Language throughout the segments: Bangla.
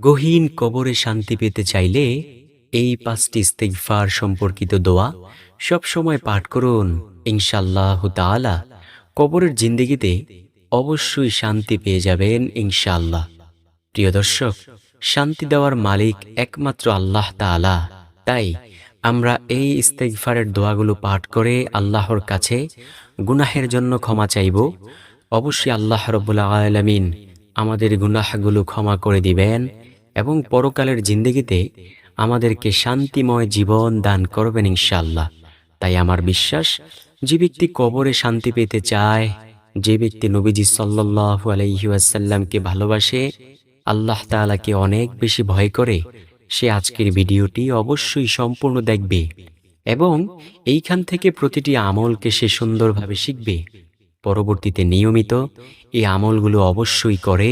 গহীন কবরে শান্তি পেতে চাইলে এই পাঁচটি ইস্তেগফার সম্পর্কিত দোয়া সব সময় পাঠ করুন। ইনশাল্লাহ তাআলা কবরের জিন্দেগিতে অবশ্যই শান্তি পেয়ে যাবেন ইনশাআল্লাহ। প্রিয় দর্শক, শান্তি দেওয়ার মালিক একমাত্র আল্লাহ তাআলা। তাই আমরা এই ইস্তেগফারের দোয়াগুলো পাঠ করে আল্লাহর কাছে গুনাহের জন্য ক্ষমা চাইব। অবশ্যই আল্লাহ রব্বুল আলামিন আমাদের গুনাহগুলো ক্ষমা করে দিবেন। এবং পরকালের জিন্দগিতে আমাদেরকে শান্তিময় জীবন দান করবেন ইনশাআল্লাহ। তাই আমার বিশ্বাস, যে ব্যক্তি কবরে শান্তি পেতে চায়, যে ব্যক্তি নবীজি সাল্লাল্লাহু আলাইহি ওয়াসাল্লামকে ভালোবাসে, আল্লাহ তাআলাকে অনেক বেশি ভয় করে, সে আজকের ভিডিওটি অবশ্যই সম্পূর্ণ দেখবে এবং এইখান থেকে প্রতিটি আমলকে সে সুন্দরভাবে শিখবে। পরবর্তীতে নিয়মিত এই আমলগুলো অবশ্যই করে।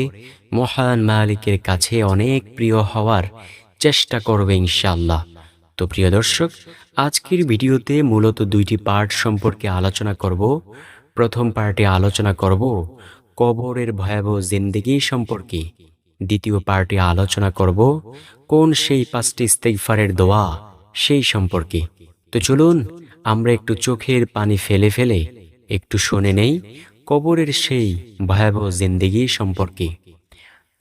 মহান মালিকের কাছে অনেক প্রিয় হওয়ার চেষ্টা করবে ইনশাল্লাহ তো প্রিয় দর্শক, আজকের ভিডিওতে মূলত দুইটি পার্ট সম্পর্কে আলোচনা করব। প্রথম পার্টে আলোচনা করব কবরের ভয়াবহ জিন্দেগি সম্পর্কে। দ্বিতীয় পার্টে আলোচনা করব কোন সেই পাঁচটি ইস্তেগফারের দোয়া সেই সম্পর্কে। তো চলুন, আমরা একটু চোখের পানি ফেলে ফেলে একটু শুনে নেই কবরের সেই ভয়াবহ জিন্দেগি সম্পর্কে।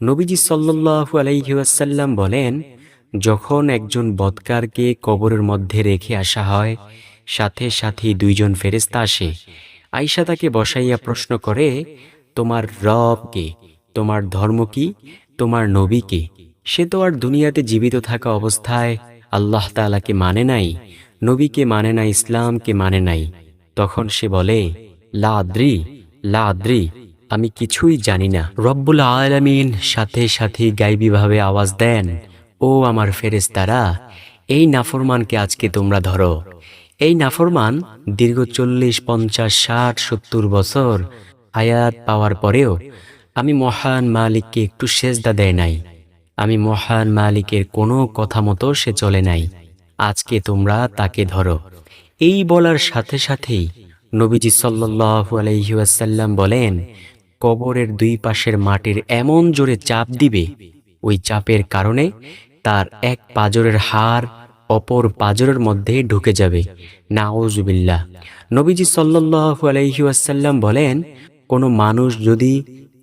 নবীজি সাল্লাল্লাহু আলাইহি ওয়াসাল্লাম বলেন, যখন একজন বৎকারকে কবরের মধ্যে রেখে আসা হয়, সাথে সাথে দুইজন ফেরেস্তা আসে। আইসা তাকে বসাইয়া প্রশ্ন করে, তোমার রব কে? তোমার ধর্ম কি? তোমার নবী কে? সে তো আর দুনিয়াতে জীবিত থাকা অবস্থায় আল্লাহ তাআলাকে মানে নাই, নবীকে মানে নাই, ইসলামকে মানে নাই। তখন সে বলে, লাদ্রি লাদ্রি, আমি কিছুই জানি না। রব্বুল আলামিন সাথে সাথে গাইবীভাবে আওয়াজ দেন, ও আমার ফেরেশতারা, এই নাফরমানকে আজকে তোমরা ধরো। এই নাফরমান দীর্ঘ চল্লিশ, পঞ্চাশ, ষাট, সত্তর বছর আয়াত পাওয়ার পরেও আমি মহান মালিককে একটু সেজদা দেয় নাই। আমি মহান মালিকের কোনো কথা মতো সে চলে নাই। আজকে তোমরা তাকে ধরো। এই বলার সাথে সাথেই নবীজি সাল্লাল্লাহু আলাইহি ওয়াসাল্লাম বলেন, কবরের দুই পাশের মাটির এমন জোরে চাপ দিবে, ওই চাপের কারণে তার এক পাজরের হাড় অপর পাজরের মধ্যে ঢুকে যাবে। নাউজুবিল্লাহ নবীজি সাল্লাল্লাহু আলাইহি ওয়াসাল্লাম বলেন, কোনো মানুষ যদি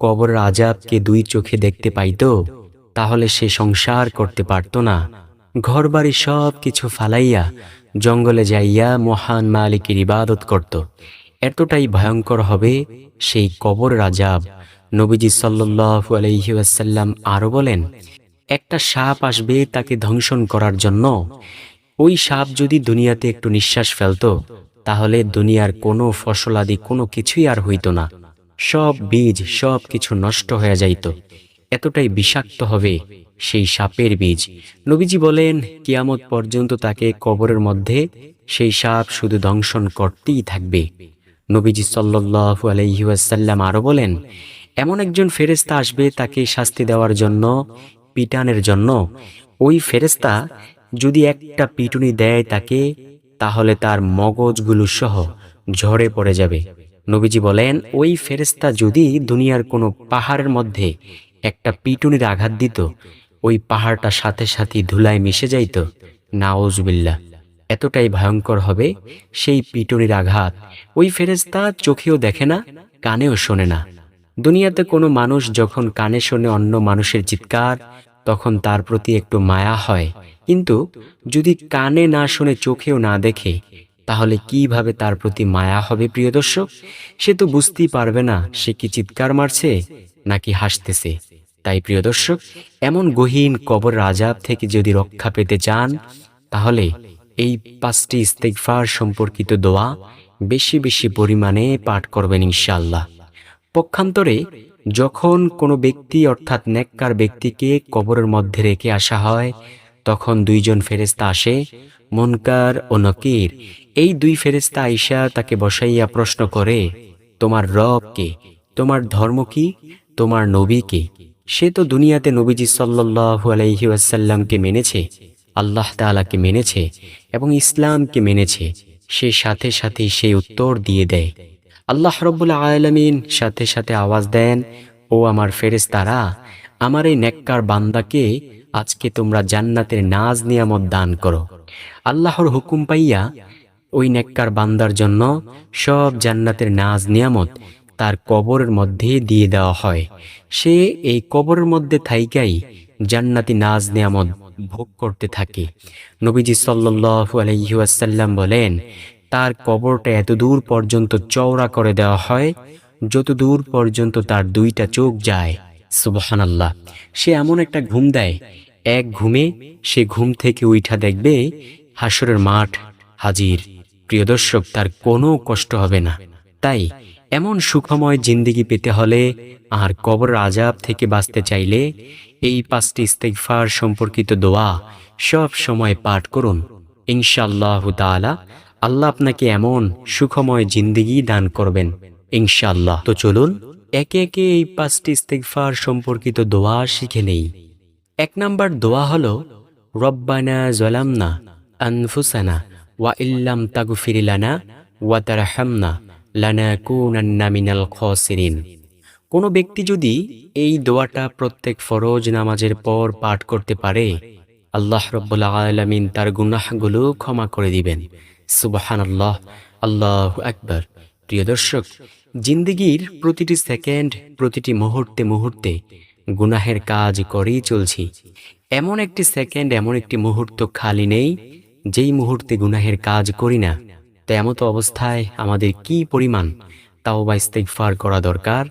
কবরের আজাবকে দুই চোখে দেখতে পাইতো, তাহলে সে সংসার করতে পারত না। ঘরবাড়ি সব কিছু ফালাইয়া জঙ্গলে যাইয়া মহান মালিকের ইবাদত করত। এতটাই ভয়ঙ্কর হবে সেই কবর রাজাব নবীজি সাল্লাল্লাহু আলাইহি আরও বলেন, একটা সাপ আসবে তাকে ধ্বংসন করার জন্য। ওই সাপ যদি দুনিয়াতে একটু নিঃশ্বাস ফেলতো, তাহলে দুনিয়ার কোনো ফসলাদি কোনো কিছুই আর হইতো না। সব বীজ, সব কিছু নষ্ট হয়ে যাইত। এতটাই বিষাক্ত হবে সেই সাপের বীজ। নবীজি বলেন, কিয়ামত পর্যন্ত তাকে কবরের মধ্যে সেই সাপ শুধু দংশন করতেই থাকবে। নবীজি সাল্লাল্লাহু আলাইহি ওয়াসাল্লাম আরও বলেন, এমন একজন ফেরেস্তা আসবে তাকে শাস্তি দেওয়ার জন্য, পিটানের জন্য। ওই ফেরেস্তা যদি একটা পিটুনি দেয় তাকে, তাহলে তার মগজগুলো সহ ঝরে পড়ে যাবে। নবীজি বলেন, ওই ফেরেস্তা যদি দুনিয়ার কোনো পাহাড়ের মধ্যে একটা পিটুনির আঘাত দিত ওই পাহাড়টা সাথে সাথে ধুলায় মিশে যাইত। নাওজবিল্লা এতটাই ভয়ঙ্কর হবে সেই পিটুনির আঘাত। ওই ফেরেস্তা চোখেও দেখে না, কানেও শোনে না। দুনিয়াতে কোনো মানুষ যখন কানে শোনে অন্য মানুষের চিৎকার, তখন তার প্রতি একটু মায়া হয়। কিন্তু যদি কানে না শুনে, চোখেও না দেখে, তাহলে কীভাবে তার প্রতি মায়া হবে প্রিয় দর্শক? সে তো বুঝতেই পারবে না, সে কি চিৎকার মারছে নাকি হাসতেছে। তাই প্রিয় দর্শক, এমন গহীন কবর রাজাব থেকে যদি রক্ষা পেতে চান, তাহলে এই পাঁচটি ইস্তেগফার সম্পর্কিত দোয়া বেশি বেশি পরিমাণে পাঠ করবেন ইনশাল্লাহ পক্ষান্তরে যখন কোনো ব্যক্তি অর্থাৎ নেককার ব্যক্তিকে কবরের মধ্যে রেখে আসা হয়, তখন দুইজন ফেরেস্তা আসে, মনকার ও নকির। এই দুই ফেরেস্তা আইসা তাকে বসাইয়া প্রশ্ন করে, তোমার রব কে? তোমার ধর্ম কি? তোমার নবী কে? সে তো দুনিয়াতে নবীজি সাল্লাল্লাহু আলাইহি ওয়াসাল্লামকে মেনেছে, আল্লাহ তাআলাকে মেনেছে এবং ইসলামকে মেনেছে। সে সাথে সাথে সে উত্তর দিয়ে দেয়। আল্লাহ রব্বুল আলামিন সাথে সাথে আওয়াজ দেন, ও আমার ফেরেস তারা আমার এই নেককার বান্দাকে আজকে তোমরা জান্নাতের নাজ নিয়ামত দান করো। আল্লাহর হুকুম পাইয়া ওই নেককার বান্দার জন্য সব জান্নাতের নাজ নিয়ামত তার কবরের মধ্যে দিয়ে দেওয়া হয়। সে এই কবরের মধ্যে থাইকাই জান্নাতি নাজ নিয়ামত ভোগ করতে থাকে। নবীজি সাল্লু আলহিউসাল্লাম বলেন, তার কবরটা এত দূর পর্যন্ত চওড়া করে দেওয়া হয় যত দূর পর্যন্ত তার দুইটা চোখ যায়। সুবহানাল্লাহ। সে এমন একটা ঘুম দেয়, এক ঘুমে সে ঘুম থেকে উঠা দেখবে হাসরের মাঠ হাজির। প্রিয় দর্শক, তার কোনো কষ্ট হবে না। তাই এমন সুখময় জিন্দিগি পেতে হলে আর কবর আজাব থেকে বাঁচতে চাইলে এই পাঁচটি ইস্তেকফার সম্পর্কিত দোয়া সব সময় পাঠ করুন। ইনশাল্লাহ তাআলা, আল্লাহ আপনাকে এমন সুখময় জিন্দিগি দান করবেন। ইনশাল্লাহ তো চলুন, একে একে এই পাঁচটি ইস্তেকফার সম্পর্কিত দোয়া শিখে নেই। এক নাম্বার দোয়া হলো, রব্বানা জলামনা আনফুসানা ওয়া ইল্লাম তাগফির লানা ওয়া তারহামনা কোনো ব্যক্তি যদি এই দোয়াটা প্রত্যেক ফরজ নামাজের পর পাঠ করতে পারে, আল্লাহ রব্বুল আলামিন তার গুনাহগুলো ক্ষমা করে দিবেন। সুবহানাল্লাহ, আল্লাহ আকবার। প্রিয় দর্শক, জিন্দিগির প্রতিটি সেকেন্ড, প্রতিটি মুহূর্তে মুহূর্তে গুনাহের কাজ করেই চলছি। এমন একটি সেকেন্ড, এমন একটি মুহূর্ত খালি নেই, যেই মুহূর্তে গুনাহের কাজ করি না। তেমত অবস্থায় আমাদের কি পরিমাণ? তাও বা ইস্তেগফার করা দরকার?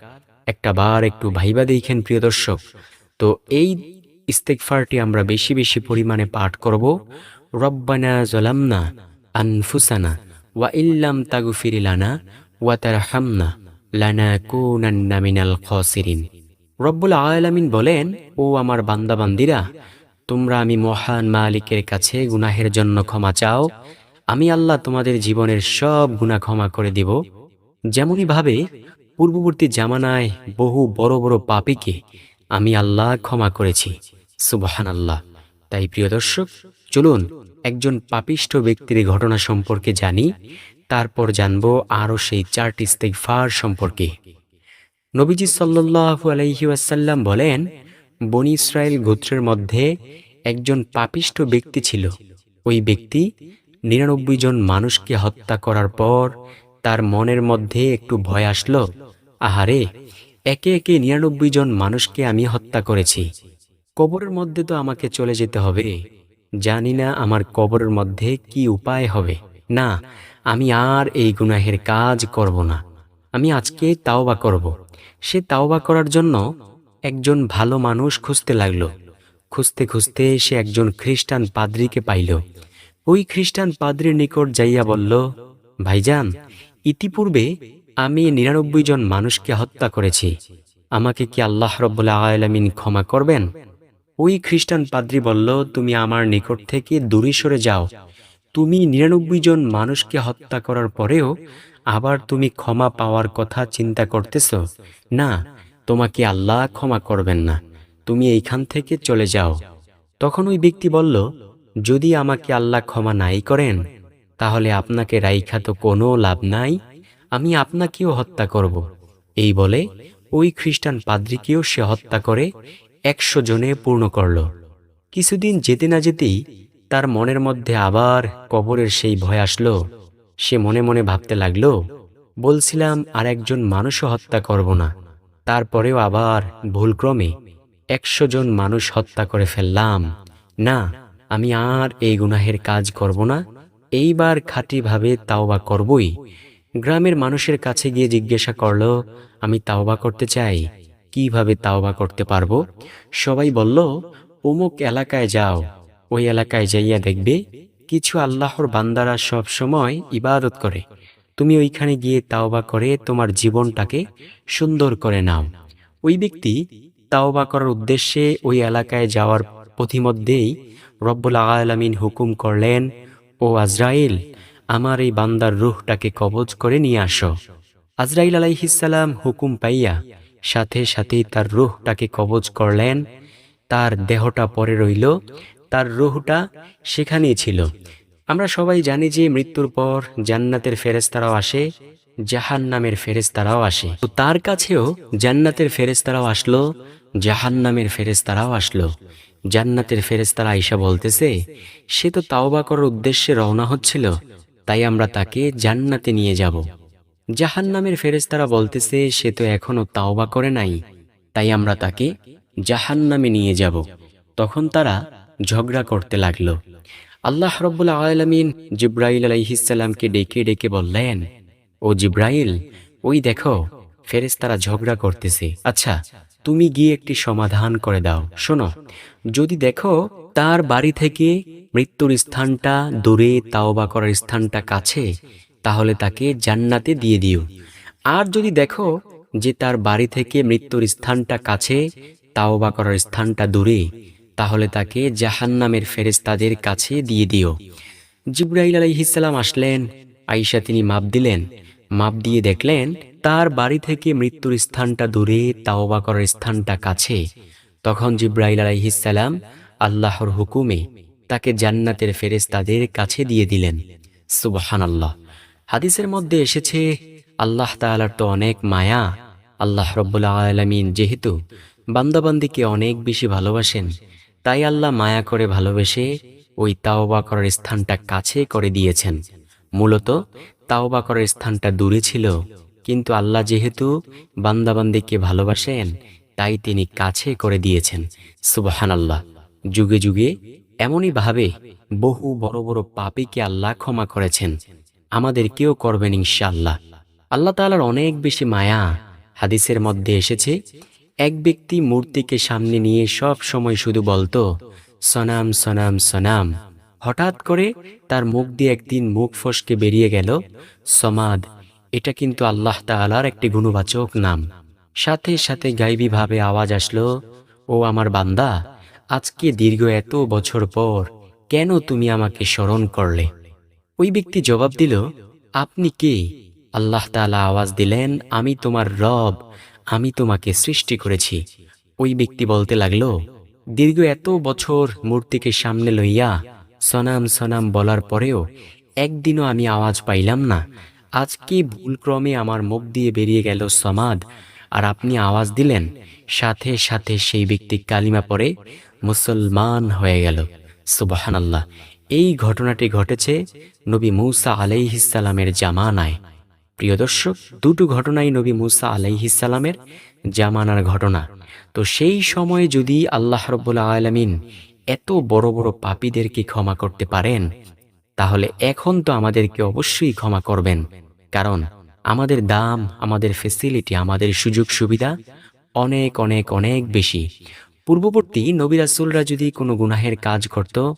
একটা বার একটু ভাইবা দেখেন প্রিয় দর্শক। তো এই ইস্তেগফারটি আমরা বেশি বেশি পরিমাণে পাঠ করব। রব্বানা জলামনা আনফুসানা ওয়া ইল্লাম তাগুফির লানা ওয়া তারহামনা লানাকুনান্না মিনাল খাসিরিন। রব্বুল আলামিন বলেন, ও আমার বান্দাবান্দিরা, তোমরা আমি মহান মালিকের কাছে গুনাহের জন্য ক্ষমা চাও। আমি আল্লাহ তোমাদের জীবনের সব গুনাহ ক্ষমা করে দিব। যেমনই ভাবে, পূর্ববর্তী জামানায় বহু বড় বড় পাপীকে আমি আল্লাহ ক্ষমা করেছি। সুবহান আল্লাহ তাই প্রিয় দর্শক, চলুন একজন পাপিষ্ঠ ব্যক্তির ঘটনা সম্পর্কে জানি, তারপর জানব আরও সেই চারটি ইস্তেগফার সম্পর্কে। নবীজি সাল্লাল্লাহু আলাইহি ওয়াসাল্লাম বলেন, বনি ইসরায়েল গোত্রের মধ্যে একজন পাপিষ্ঠ ব্যক্তি ছিল। ওই ব্যক্তি নিরানব্বই জন মানুষকে হত্যা করার পর তার মনের মধ্যে একটু ভয় আসলো, আহারে, একে একে নিরানব্বই জন মানুষকে আমি হত্যা করেছি। কবরের মধ্যে তো আমাকে চলে যেতে হবে। জানি না আমার কবরের মধ্যে কি উপায় হবে। না, আমি আর এই গুনাহের কাজ করব না। আমি আজকে তাওবা করব। সে তাওবা করার জন্য একজন ভালো মানুষ খুঁজতে লাগল। খুঁজতে খুঁজতে সে একজন খ্রিস্টান পাদ্রীকে পাইল। ওই খ্রিস্টান পাদ্রীর নিকট যাইয়া বলল, ভাইজান, ইতিপূর্বে আমি নিরানব্বই জন মানুষকে হত্যা করেছি। আমাকে কি আল্লাহ রব্বুল্লা আলামিন ক্ষমা করবেন? ওই খ্রিস্টান পাদ্রী বলল, তুমি আমার নিকট থেকে দূরে সরে যাও। তুমি নিরানব্বই জন মানুষকে হত্যা করার পরেও আবার তুমি ক্ষমা পাওয়ার কথা চিন্তা করতেছ? না, তোমাকে আল্লাহ ক্ষমা করবেন না। তুমি এইখান থেকে চলে যাও। তখন ওই ব্যক্তি বলল যদি আমাকে আল্লাহ ক্ষমা নাই করেন, তাহলে আপনাকে রাইখা তো কোনো লাভ নাই, আমি আপনাকেও হত্যা করব। এই বলে ওই খ্রিস্টান পাদ্রীকেও সে হত্যা করে একশো জনে পূর্ণ করল। কিছুদিন যেতে না যেতেই তার মনের মধ্যে আবার কবরের সেই ভয় আসলো। সে মনে মনে ভাবতে লাগল, বলছিলাম, আর একজন মানুষও হত্যা করব না। তারপরেও আবার ভুলক্রমে একশো জন মানুষ হত্যা করে ফেললাম। না আমি আর এই গুনাহের কাজ করব না। এইবার খাঁটিভাবে তাওবা করবই। গ্রামের মানুষের কাছে গিয়ে জিজ্ঞাসা করল, আমি তাওবা করতে চাই, কীভাবে তাওবা করতে পারব? সবাই বলল, অমুক এলাকায় যাও, ওই এলাকায় যাইয়া দেখবে কিছু আল্লাহর বান্দারা সব সময় ইবাদত করে। তুমি ওইখানে গিয়ে তাওবা করে তোমার জীবনটাকে সুন্দর করে নাও। ওই ব্যক্তি তাওবা করার উদ্দেশ্যে ওই এলাকায় যাওয়ার পথিমধ্যেই রব্বুল আলামিন হুকুম করলেন, ও আজরাইল, আমার এই বান্দার রুহটাকে কবজ করে নিয়ে আসো। আজরাইল আলাইহিসাল্লাম হুকুম পাইয়া সাথে সাথেই তার রুহটাকে কবজ করলেন। তার দেহটা পরে রইল, তার রুহটা সেখানেই ছিল। আমরা সবাই জানি যে মৃত্যুর পর জান্নাতের ফেরেস্তারাও আসে জাহান নামের ফেরেস্তারাও আসে। তো তার কাছেও জান্নাতের ফেরেস্তারাও আসলো, জাহান্নামের ফেরেস্তারাও আসলো। জান্নাতের ফেরেস্তারা আইসা বলতেছে, সে তো তাওবা করার উদ্দেশ্যে রওনা হচ্ছিল, তাই আমরা তাকে জান্নাতে নিয়ে যাব। জাহান্নামের ফেরেস্তারা বলতেছে, সে তো এখনও তাওবা করে নাই, তাই আমরা তাকে জাহান্নামে নিয়ে যাব। তখন তারা ঝগড়া করতে লাগল। আল্লাহ রব্বুল আলমিন জিব্রাইল আলাইহিসাল্লামকে ডেকে ডেকে বললেন, ও জিব্রাইল, ওই দেখো ফেরেস্তারা ঝগড়া করতেছে। আচ্ছা তুমি গিয়ে একটি সমাধান করে দাও। শোনো, যদি দেখো তার বাড়ি থেকে মৃত্যুর স্থানটা দূরে তাওবা করার স্থানটা কাছে, তাহলে তাকে জান্নাতে দিয়ে দিও। আর যদি দেখো যে তার বাড়ি থেকে মৃত্যুর স্থানটা কাছে, তাওবা করার স্থানটা দূরে, তাহলে তাকে জাহান্নামের ফেরেস্তাদের কাছে দিয়ে দিও। জিব্রাইল আলাইহিসাল্লাম আসলেন আইসা তিনি মাপ দিলেন মাপ দিয়ে দেখলেন, তার বাড়ি থেকে মৃত্যুর স্থানটা দূরে, তাওবা করার স্থানটা কাছে। তখন জিব্রাইল আলাইহিসাল্লাম আল্লাহর হুকুমে তাকে জান্নাতের ফেরেস্তাদের কাছে দিয়ে দিলেন। সুবহান আল্লাহ হাদিসের মধ্যে এসেছে, আল্লাহ তাআলার তো অনেক মায়া, আল্লাহ রব্বুল আলমিন যেহেতু বান্দাবান্দিকে অনেক বেশি ভালোবাসেন, তাই আল্লাহ মায়া করে ভালোবেসে ওই তাওবা করার স্থানটা কাছে করে দিয়েছেন। মূলত তাওবা করার স্থানটা দূরে ছিল। কিন্তু আল্লাহ যেহেতু বান্দাবান্দিকে ভালোবাসেন, তাই তিনি কাছে করে দিয়েছেন। সুবাহান আল্লাহ যুগে যুগে এমনই ভাবে বহু বড় বড় পাপীকে আল্লাহ ক্ষমা করেছেন। আমাদেরকেও করবেন ইনশাআল্লাহ। আল্লাহ তাআলার অনেক বেশি মায়া হাদিসের মধ্যে এসেছে, এক ব্যক্তি মূর্তিকে সামনে নিয়ে সব সময় শুধু বলতো, সনাম সনাম সনাম। হঠাৎ করে তার মুখ দিয়ে একদিন মুখ ফসকে বেরিয়ে গেল, সমাদ। এটা কিন্তু আল্লাহ তাআলার একটি গুণবাচক নাম। সাথে সাথে গাইবীভাবে আওয়াজ আসলো, ও আমার বান্দা, আজকে দীর্ঘ এত বছর পর কেন তুমি আমাকে স্মরণ করলে? ওই ব্যক্তি জবাব দিল, আপনি কে? আল্লাহ তাআলা আওয়াজ দিলেন, আমি তোমার রব, আমি তোমাকে সৃষ্টি করেছি। ওই ব্যক্তি বলতে লাগল, দীর্ঘ এত বছর মূর্তিকে সামনে লইয়া সনাম সনাম বলার পরেও একদিনও আমি আওয়াজ পাইলাম না। আজকে ভুলক্রমে আমার মুখ দিয়ে বেরিয়ে গেল সমাদ, আর আপনি আওয়াজ দিলেন, সাথে সাথে সেই ব্যক্তি কালিমা পরে মুসলমান হয়ে গেল। সুবাহান আল্লাহ এই ঘটনাটি ঘটেছে নবী মৌসা আলাইহিসালামের জামানায়। প্রিয় দর্শক, দুটো ঘটনাই নবী মুসা আলাইহিসালামের জামানার ঘটনা। তো সেই সময়ে যদি আল্লাহ রব্বুল্লা আলমিন এত বড় বড় পাপীদেরকে ক্ষমা করতে পারেন? তাহলে এখন তো আমাদেরকে অবশ্যই ক্ষমা করবেন। কারণ আমাদের দাম, আমাদের ফেসিলিটি আমাদের সুযোগ সুবিধা অনেক অনেক অনেক বেশি। পূর্ববর্তী নবিরাসুলরা যদি কোনো গুনাহের কাজ করত,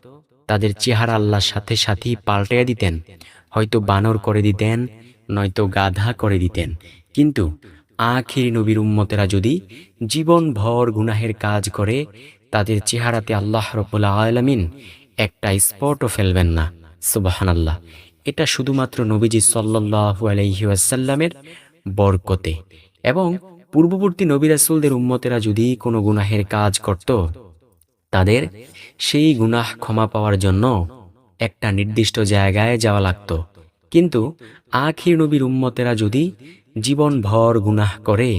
তাদের চেহারা আল্লাহর সাথে সাথেই পাল্টাইয়া দিতেন। হয়তো বানর করে দিতেন, নয়তো গাধা করে দিতেন। কিন্তু আখির নবীর উম্মতেরা যদি জীবনভর গুনাহের কাজ করে তাদের চেহারাতে আল্লাহ রব্বুল্লা আলমিন একটা স্পটও ফেলবেন না। সুবাহান আল্লাহ এটা শুধুমাত্র নবীজি সাল্লাহু আলহিউসাল্লামের বরকতে। এবং পূর্ববর্তী নবিরাসুলদের উম্মতেরা যদি কোনো গুনাহের কাজ করত, তাদের সেই গুনাহ ক্ষমা পাওয়ার জন্য একটা নির্দিষ্ট জায়গায় যাওয়া লাগত। কিন্তু আখির নবীর উম্মতেরা যদি জীবনভর গুনাহ করে,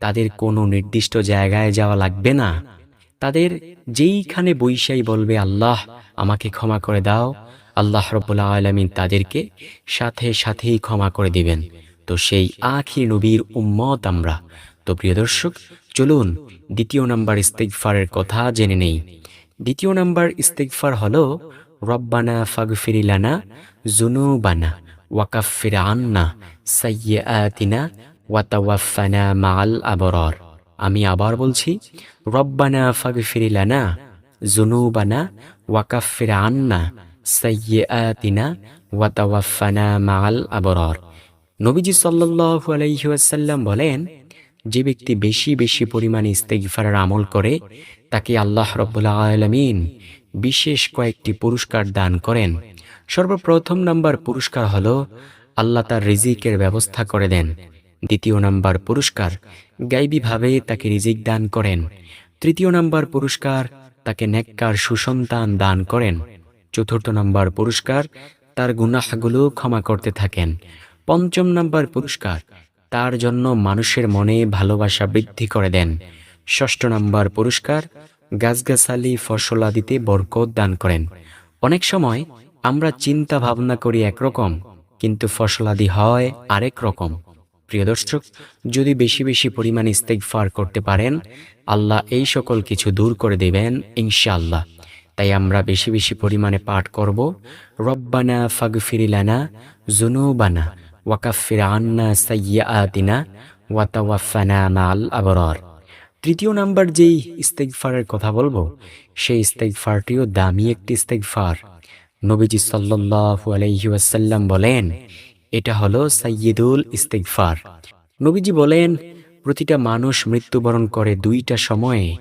তাদের কোনো নির্দিষ্ট জায়গায় যাওয়া লাগবে না। তাদের যেইখানে বৈশাই বলবে, আল্লাহ, আমাকে ক্ষমা করে দাও। আল্লাহ রব্বুল্লা আলমিন তাদেরকে সাথে সাথেই ক্ষমা করে দিবেন। তো সেই আখির নবীর উম্মত আমরা। তো প্রিয় দর্শক, চলুন দ্বিতীয় নাম্বার ইস্তেকফারের কথা জেনে নেই। দ্বিতীয় নাম্বার ইস্তেকফার হল, রব্বানা ফাগফিরিলানা জুনুবানা ওয়াকাফির আন্না সাইয়াতিনা ওয়াতাওয়াফানা মাল আবরর। আমি আবার বলছি, রব্বানা ফাগফিরিলানা জুনুবানা ওয়াকাফির আন্না সাইয়াতিনা ওয়াতাওয়াফানা মাল আবরর। নবীজি সাল্লাল্লাহু আলাইহি ওয়াসাল্লাম বলেন, যে ব্যক্তি বেশি বেশি পরিমাণে ইস্তেগফারের আমল করে, তাকে আল্লাহ রব্বুল্লা আলমিন বিশেষ কয়েকটি পুরস্কার দান করেন। সর্বপ্রথম নাম্বার পুরস্কার হল, আল্লাহ তার রিজিকের ব্যবস্থা করে দেন। দ্বিতীয় নাম্বার পুরস্কার গাইবীভাবে তাকে রিজিক দান করেন। তৃতীয় নাম্বার পুরস্কার, তাকে নেককার সুসন্তান দান করেন। চতুর্থ নাম্বার পুরস্কার, তার গুনাহগুলো ক্ষমা করতে থাকেন। পঞ্চম নাম্বার পুরস্কার, তার জন্য মানুষের মনে ভালোবাসা বৃদ্ধি করে দেন। ষষ্ঠ নাম্বার পুরস্কার, গাছগাছালি ফসলাদিতে বরকত দান করেন। অনেক সময় আমরা চিন্তা ভাবনা করি একরকম, কিন্তু ফসলাদি হয় আরেক রকম। প্রিয় দর্শক, যদি বেশি বেশি পরিমাণ ইস্তেগফার করতে পারেন, আল্লাহ এই সকল কিছু দূর করে দেবেন ইনশাআল্লাহ। তাই আমরা বেশি বেশি পরিমাণে পাঠ করব, রব্বানা ফাগফিরিলানা জুনুবানা ওয়াকাফির আন্না সাইয়াতিনা ওয়াতাওয়াফানা মাল আবরার। তৃতীয় নাম্বার যেই ইস্তেগফারের কথা বলব, সেই ইস্তেগফারটিও দামি একটি ইস্তেগফার। নবীজি সাল্লাল্লাহু আলাইহি ওয়াসাল্লাম বলেন এটা হলো সাইয়্যিদুল ইস্তেকফার নবীজি বলেন, প্রতিটা মানুষ মৃত্যুবরণ করে দুইটা সময়ে।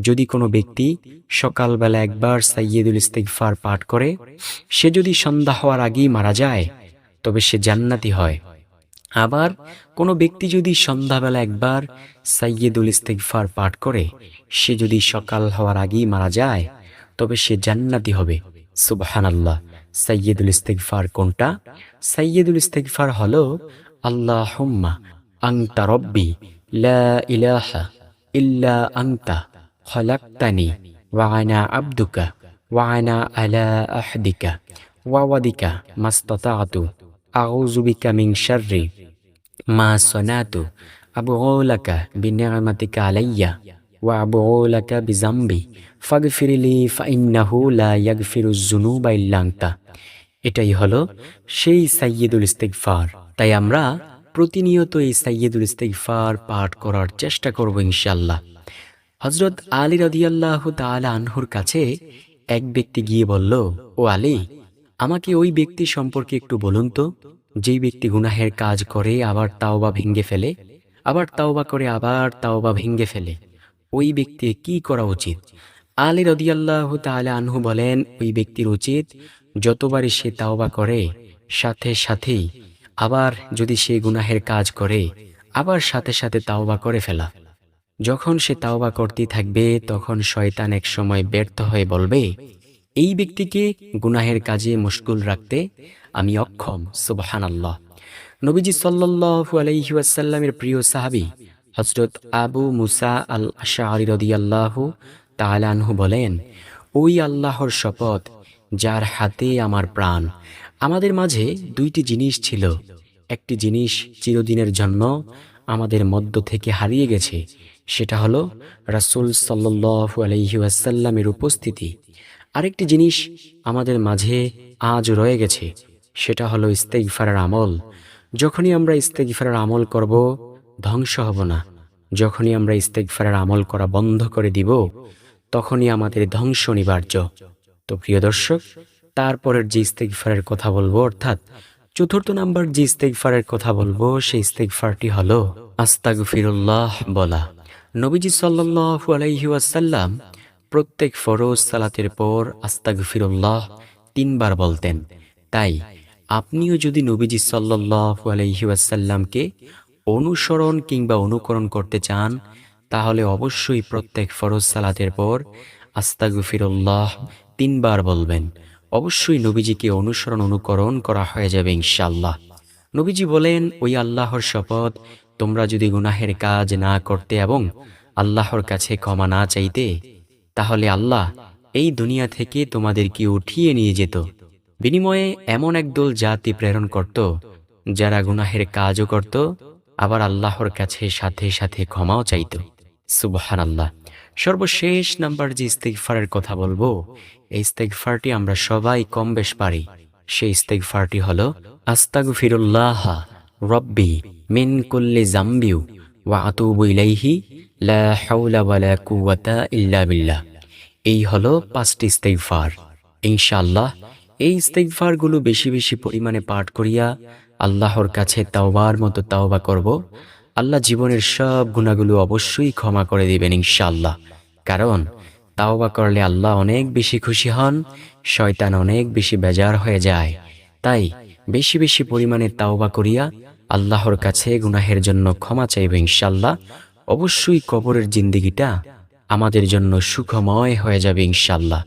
যদি কোনো ব্যক্তি সকালবেলা একবার সাইয়্যিদুল ইস্তেগফার পাঠ করে, সে যদি সন্ধ্যা হওয়ার আগেই মারা যায়, তবে সে জান্নাতি হয়। আবার কোনো ব্যক্তি যদি সন্ধ্যাবেলা একবার সাইয়েদুল ইস্তেগফার পাঠ করে, সে যদি সকাল হওয়ার আগেই মারা যায়, তবে সে জান্নাতি হবে। সুবহানাল্লাহ। সাইয়্যিদুল ইস্তেগফার কোনটা? সাইয়্যিদুল ইস্তেগফার হলো, আল্লাহুম্মা আংতা রব্বি লা ইলাহা ইল্লা আংতা খলাকতানি ওয়া আনা আবদুকা ওয়া আনা আলা আহদিকা ওয়া ওয়াদিকা মাস্তাতাতু আউযু বিকা মিন শাররি মা সনাতু আবগু লাকা বিনি'মাতিকা আলাইয়া ওয়া আবগু লাকা ফাগফিরলি ফাইন্নাহু লা ইয়াগফিরুজ যুনুবা ইল্লা আনতা। এটাই হলো সেই সাইয়্যিদুল ইস্তিগফার। তাই আমরা প্রতিনিয়ত এই সাইয়্যিদুল ইস্তিগফার পাঠ করার চেষ্টা করব ইনশাআল্লাহ। হজরত আলী রদিয়াল্লাহ তাআলা আনহুর কাছে এক ব্যক্তি গিয়ে বলল, ও আলী, আমাকে ওই ব্যক্তি সম্পর্কে একটু বলুন তো। যেই ব্যক্তি গুনাহের কাজ করে, আবার তাওবা ভেঙ্গে ফেলে, আবার তাওবা করে, আবার তাওবা ভেঙ্গে ফেলে। ওই ব্যক্তির কি করা উচিত? আলী রদিয়াল্লাহ তাআলা আনহু বলেন, ওই ব্যক্তির উচিত যতবারই সে তাওবা করে, সাথে সাথেই আবার যদি সে গুনাহের কাজ করে, আবার সাথে সাথে তাওবা করে ফেলা। যখন সে তাওবা করতে থাকবে, তখন শয়তান এক সময় ব্যর্থ হয়ে বলবে, এই ব্যক্তিকে গুনাহের কাজে মুশগুল রাখতে আমি অক্ষম সুবহান আল্লাহ নবীজি সাল্লাল্লাহু আলাইহি ওয়াসাল্লামের প্রিয় সাহাবী হজরত আবু মুসা আল আশআরি রাদিয়াল্লাহু তাআলা আনহু বলেন, ওই আল্লাহর শপথ, যার হাতে আমার প্রাণ, আমাদের মাঝে দুইটি জিনিস ছিল। একটি জিনিস চিরদিনের জন্য আমাদের মধ্য থেকে হারিয়ে গেছে, সেটা হলো রাসূল সাল্লাল্লাহু আলাইহি ওয়াসাল্লামের উপস্থিতি। আরেকটি জিনিস আমাদের মাঝে আজ রয়ে গেছে, সেটা হলো ইস্তেগফারের আমল। যখনই আমরা ইস্তেগফারের আমল করব, ধ্বংস হব না। যখনই আমরা ইস্তেগফারের আমল করা বন্ধ করে দিব তখনই আমাদের ধ্বংস অনিবার্য। তো প্রিয় দর্শক, তারপরের যে ইস্তেগফারের কথা বলব, অর্থাৎ চতুর্থ নাম্বার যে ইস্তেগফারের কথা বলব, সেই ইস্তেগফারটি হলো, আস্তাগফিরুল্লাহ বলা। নবীজি সাল্লাল্লাহু আলাইহি প্রত্যেক ফরজ সালাতের পর আস্তাগফিরুল্লাহ তিনবার বলতেন। তাই আপনিও যদি নবীজি সাল্লাল্লাহু আলাইহি ওয়াসাল্লামকে অনুসরণ কিংবা অনুকরণ করতে চান তাহলে অবশ্যই প্রত্যেক ফরজ সালাতের পর আস্তা আস্তাগফিরুল্লাহ তিনবার বলবেন। অবশ্যই নবীজিকে অনুসরণ অনুকরণ করা হয়ে যাবে ইনশাল্লাহ নবীজি বলেন, ওই আল্লাহর শপথ তোমরা যদি গুনাহের কাজ না করতে এবং আল্লাহর কাছে ক্ষমা না চাইতে, তাহলে আল্লাহ এই দুনিয়া থেকে তোমাদেরকে উঠিয়ে নিয়ে যেত। বিনিময়ে এমন একদল জাতি প্রেরণ করত, যারা গুনাহের কাজও করত, আবার আল্লাহর কাছে সাথে সাথে ক্ষমাও চাইত। সুবহান আল্লাহ সর্বশেষ নাম্বার যে ইস্তেগফারের কথা বলব, এই ইস্তেগফারটি আমরা সবাই কম বেশ পারি। সেই ইস্তেগফারটি হলো, আস্তাগফিরুল্লাহ রব্বি মিন কুল্লি জাম্বিউ ওয়া আতুবু ইলাইহি, লা হাওলা ওয়ালা কুওয়াতা ইল্লা বিল্লাহ। এই হলো পাঁচটি ইস্তেগফার। ইনশাআল্লাহ, এই ইস্তেগফারগুলো বেশি বেশি পরিমাণে পাঠ করিয়া আল্লাহর কাছে তাওবার মতো তাওবা করব। আল্লাহ জীবনের সব গুণাগুলো অবশ্যই ক্ষমা করে দিবেন ইনশাআল্লাহ। কারণ তাওবা করলে আল্লাহ অনেক বেশি খুশি হন, শয়তান অনেক বেশি বেজার হয়ে যায়। তাই বেশি বেশি পরিমাণে তাওবা করিয়া আল্লাহর কাছে গুনাহের জন্য ক্ষমা চাইবে ইনশাল্লাহ অবশ্যই কবরের জিন্দিগিটা আমাদের জন্য সুখময় হয়ে যাবে ইনশাল্লাহ